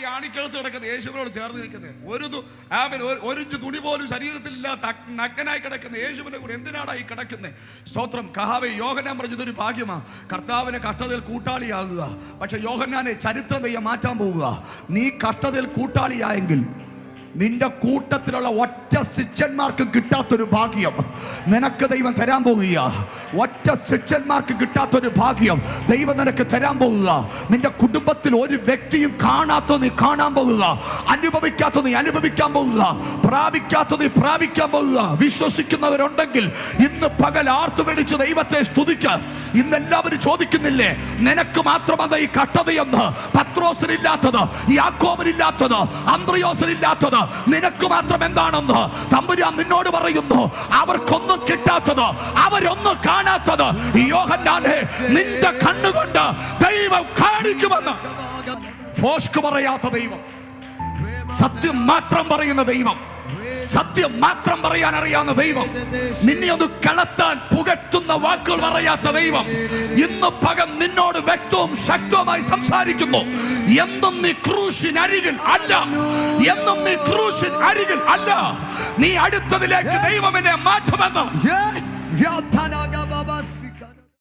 ഈ ആണിക്കകത്ത് കിടക്കുന്നത്? യേശുവിനോട് ചേർന്ന് നിൽക്കുന്നത് ഒരു തു- ആമേൻ, ഒരു- ഒരു ഇഞ്ച് തുണി പോലും ശരീരത്തിലില്ലാത്ത നഗ്നനായി കിടക്കുന്ന യേശുവിനെ കൂടെ എന്തിനാടാ ഈ കിടക്കുന്നത് സ്തോത്രം. കഹാവെ യോഹനാൻ പറഞ്ഞത് ഒരു ഭാഗ്യമാ. കർത്താവിനെ കഷ്ടതയിൽ കൂട്ടാളിയാകുക. പക്ഷെ യോഹന്നാനെ ചരിത്രം തെയ്യം മാറ്റാൻ പോവുക. നീ കഷ്ടതയിൽ കൂട്ടാളിയായെങ്കിൽ നിന്റെ കൂട്ടത്തിലുള്ള ഒറ്റ ശിഷ്യന്മാർക്ക് കിട്ടാത്തൊരു ഭാഗ്യം. നിനക്ക് ദൈവം തരാൻ പോകുക ഒറ്റ ശിഷ്യന്മാർക്ക് കിട്ടാത്തൊരു ഭാഗ്യം ദൈവം നിനക്ക് തരാൻ പോകുക നിന്റെ കുടുംബത്തിൽ ഒരു വ്യക്തിയും കാണാത്ത നീ കാണാൻ പോകുക അനുഭവിക്കാത്ത നീ അനുഭവിക്കാൻ പോകുക പ്രാപിക്കാത്ത നീ പ്രാപിക്കാൻ പോകുക വിശ്വസിക്കുന്നവരുണ്ടെങ്കിൽ ഇന്ന് പകൽ ആർത്തു വിളിച്ച് ദൈവത്തെ സ്തുതിക്ക. ഇന്ന് എല്ലാവരും ചോദിക്കുന്നില്ലേ? നിനക്ക് മാത്രമല്ല ഈ കട്ടതയെന്ന്. പത്രോസിനില്ലാത്തത് യാക്കോബിനില്ലാത്തത് അന്ത്രയോസിനില്ലാത്തത് നിനക്ക് മാത്രം എന്താണെന്ന് തമ്പുരാൻ നിന്നോട് പറയുന്നു. അവർക്കൊന്നും കിട്ടാത്തത് അവരൊന്നും കാണാത്തത്. യോഹന്നാനെ നിന്റെ കണ്ണുകൊണ്ട് ദൈവം കാണിക്കുമെന്ന്. പറയാത്ത ദൈവം. സത്യം മാത്രം പറയുന്ന ദൈവം. സത്യം മാത്രം പറയാൻ അറിയാവുന്ന ദൈവം. നിന്നെ ഒന്ന് കളത്താൻ പുകട്ടുന്ന വാക്കുകൾ പറയാത്ത ദൈവം. ഇന്ന് പകം നിന്നോട് വ്യക്തവും ശക്തവുമായി സംസാരിക്കുന്നു. എന്നും നീ ക്രൂശിൻ അരികിൽ അല്ല. എന്നും നീ ക്രൂശിൻ അരികിൽ അല്ല. നീ അടുത്തതിലേക്ക് ദൈവം എന്നെ മാറ്റുമെന്ന്.